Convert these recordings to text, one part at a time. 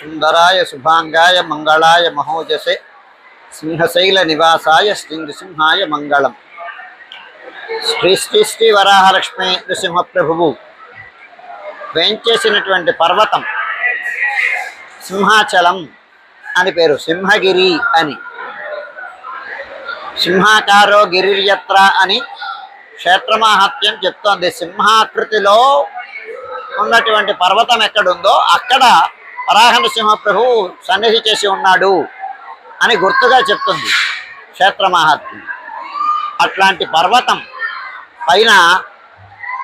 సుందరాయ శుభాంగాయ మంగళాయ మహోజసే సింహశైల నివాసాయ శ్రీ నృసింహాయ మంగళం శ్రీ శ్రీ శ్రీ వరాహలక్ష్మి నృసింహ ప్రభువు వేంచేసినటువంటి పర్వతం సింహాచలం అని పేరు సింహగిరి అని. సింహాకారో గిరిర్యత్ర అని క్షేత్రమాహత్యం చెప్తోంది. సింహాకృతిలో ఉన్నటువంటి పర్వతం ఎక్కడుందో అక్కడ వరాహ నృసింహ ప్రభు సన్నిధి చేసి ఉన్నాడు అని గుర్తుగా చెప్తుంది క్షేత్రమహాత్మ్యం అట్లాంటి పర్వతం పైన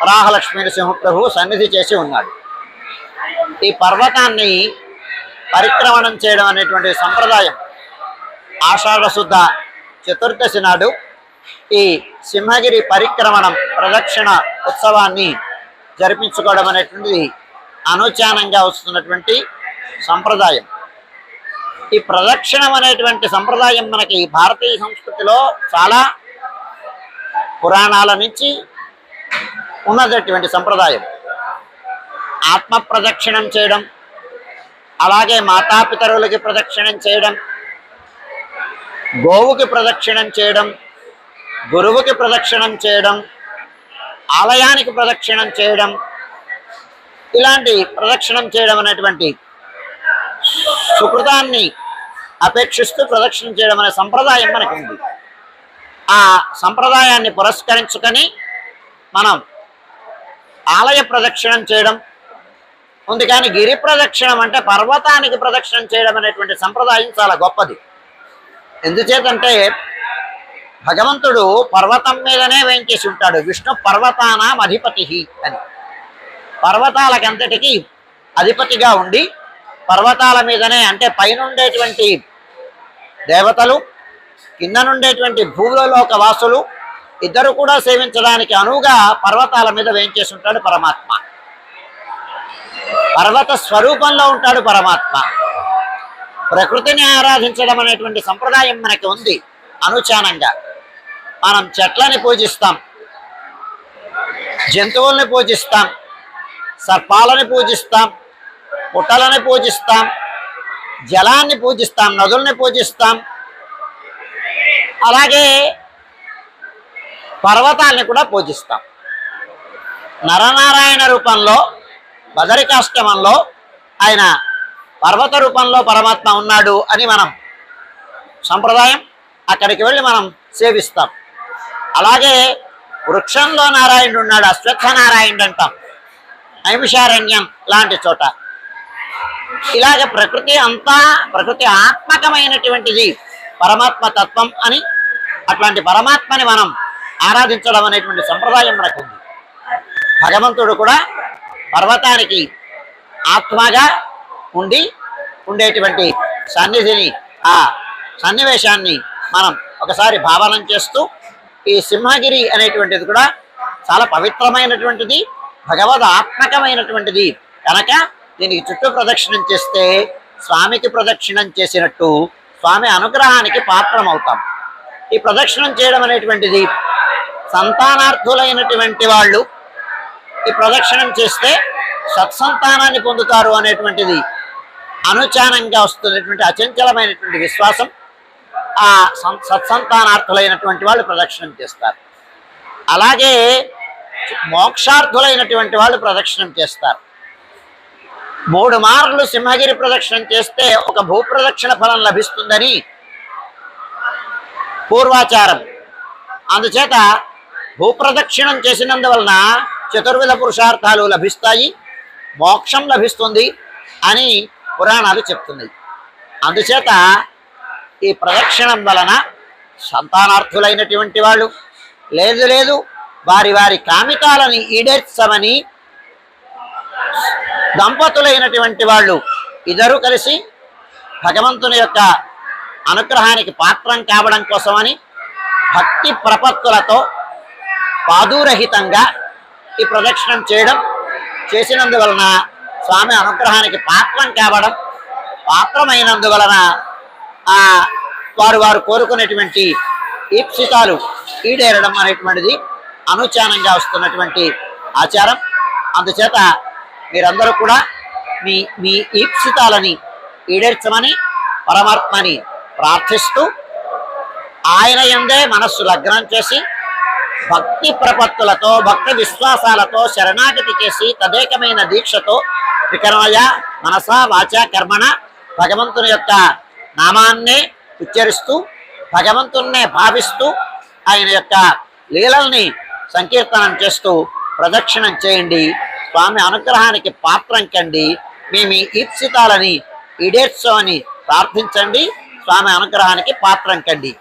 వరాహలక్ష్మీ నృసింహ ప్రభు సన్నిధి చేసి ఉన్నాడు. ఈ పర్వతాన్ని పరిక్రమణం చేయడం అనేటువంటి సంప్రదాయం ఆషాఢశుద్ధ చతుర్దశి నాడు ఈ సింహగిరి పరిక్రమణం ప్రదక్షిణ ఉత్సవాన్ని జరిపించుకోవడం అనేటువంటిది అనుచానంగా వస్తున్నటువంటి సంప్రదాయం. ఈ ప్రదక్షిణం అనేటువంటి సంప్రదాయం మనకి భారతీయ సంస్కృతిలో చాలా పురాణాల నుంచి ఉన్నటువంటి సంప్రదాయం. ఆత్మ ప్రదక్షిణం చేయడం అలాగే మాతాపితరులకి ప్రదక్షిణం చేయడం గోవుకి ప్రదక్షిణం చేయడం గురువుకి ప్రదక్షిణం చేయడం ఆలయానికి ప్రదక్షిణం చేయడం ఇలాంటి ప్రదక్షిణం చేయడం అనేటువంటి సుకృతాన్ని అపేక్షిస్తూ ప్రదక్షిణ చేయడం అనే సంప్రదాయం మనకు ఉంది ఆ సంప్రదాయాన్ని పురస్కరించుకొని మనం ఆలయ ప్రదక్షిణం చేయడం ఉంది కానీ గిరి ప్రదక్షిణం అంటే పర్వతానికి ప్రదక్షిణం చేయడం అనేటువంటి సంప్రదాయం చాలా గొప్పది. ఎందుచేతంటే భగవంతుడు పర్వతం మీదనే వేయించేసి ఉంటాడు. విష్ణు పర్వతానాం అధిపతి అని. పర్వతాలకంతటికి అధిపతిగా ఉండి పర్వతాల మీదనే అంటే పైనుండేటువంటి దేవతలు కింద నుండేటువంటి భూలోక వాసులు ఇద్దరు కూడా సేవించడానికి అనువుగా పర్వతాల మీద వేయించేసి ఉంటాడు పరమాత్మ. పర్వత స్వరూపంలో ఉంటాడు పరమాత్మ. ప్రకృతిని ఆరాధించడం అనేటువంటి సంప్రదాయం మనకి ఉంది అనుచానంగా. మనం చెట్లని పూజిస్తాం జంతువుల్ని పూజిస్తాం సర్పాలని పూజిస్తాం పుట్టలని పూజిస్తాం జలాన్ని పూజిస్తాం నదుల్ని పూజిస్తాం. అలాగే పర్వతాల్ని కూడా పూజిస్తాం. నరనారాయణ రూపంలో బదరికాష్టమంలో ఆయన పర్వత రూపంలో పరమాత్మ ఉన్నాడు అని మనం సంప్రదాయం అక్కడికి వెళ్ళి మనం సేవిస్తాం. అలాగే వృక్షంలో నారాయణుడు ఉన్నాడు అశ్వత్థ నారాయణుడు అంటాం. నైమిషారణ్యం లాంటి చోట. ఇలాగ ప్రకృతి అంతా ప్రకృతి ఆత్మకమైనటువంటిది పరమాత్మ తత్వం అని అట్లాంటి పరమాత్మని మనం ఆరాధించడం అనేటువంటి సంప్రదాయం మనకు ఉంది. భగవంతుడు కూడా పర్వతానికి ఆత్మగా ఉండి ఉండేటువంటి సన్నిధిని ఆ సన్నివేశాన్ని మనం ఒకసారి భావనం చేస్తూ ఈ సింహగిరి అనేటువంటిది కూడా చాలా పవిత్రమైనటువంటిది భగవద్ ఆత్మకమైనటువంటిది కనుక దీనికి చుట్టూ ప్రదక్షిణం చేస్తే స్వామికి ప్రదక్షిణం చేసినట్టు స్వామి అనుగ్రహానికి పాత్రమవుతాం. ఈ ప్రదక్షిణం చేయడం అనేటువంటిది సంతానార్థులైనటువంటి వాళ్ళు ఈ ప్రదక్షిణం చేస్తే సత్సంతానాన్ని పొందుతారు అనేటువంటిది అనుచానంగా వస్తున్నటువంటి అచంచలమైనటువంటి విశ్వాసం. ఆ సం- సత్సంతానార్థులైనటువంటి వాళ్ళు ప్రదక్షిణం చేస్తారు. అలాగే మోక్షార్థులైనటువంటి వాళ్ళు ప్రదక్షిణం చేస్తారు. మూడు మార్లు సింహగిరి ప్రదక్షిణం చేస్తే ఒక భూప్రదక్షిణ ఫలం లభిస్తుందని పూర్వాచారం. అందుచేత భూప్రదక్షిణం చేసినందువలన చతుర్విధ పురుషార్థాలు లభిస్తాయి మోక్షం లభిస్తుంది అని పురాణాలు చెప్తున్నాయి. అందుచేత ఈ ప్రదక్షిణం వలన సంతానార్థులైనటువంటి వాళ్ళు లేదు లేదు వారి వారి కామితాలని ఈడేర్చమని దంపతులైనటువంటి వాళ్ళు ఇద్దరు కలిసి భగవంతుని యొక్క అనుగ్రహానికి పాత్రం కావడం కోసమని భక్తి ప్రపత్తులతో పాదురహితంగా ఈ ప్రదక్షిణం చేయడం చేసినందువలన స్వామి అనుగ్రహానికి పాత్రం కావడం పాత్రమైనందువలన వారు వారు కోరుకునేటువంటి ఈప్సితాలు ఈడేరడం అనేటువంటిది అనుచానంగా వస్తున్నటువంటి ఆచారం. అందుచేత మీరందరూ కూడా మీ మీ ఈప్సితాలని ఈడేర్చమని పరమాత్మని ప్రార్థిస్తూ ఆయన ఎందే మనస్సు లగ్నం చేసి భక్తి ప్రపత్తులతో భక్తి విశ్వాసాలతో శరణాగతి చేసి తదేకమైన దీక్షతో వికర్మయ మనస వాచ కర్మణ భగవంతుని యొక్క నామాన్నే ఉచ్చరిస్తూ భగవంతున్నే భావిస్తూ ఆయన యొక్క లీలల్ని సంకీర్తనం చేస్తూ ప్రదక్షిణం చేయండి. స్వామి అనుగ్రహానికి పాత్రం కండి. మేము ఈప్సితాలని ఈడేర్చో అని ప్రార్థించండి. స్వామి అనుగ్రహానికి పాత్రం కండి.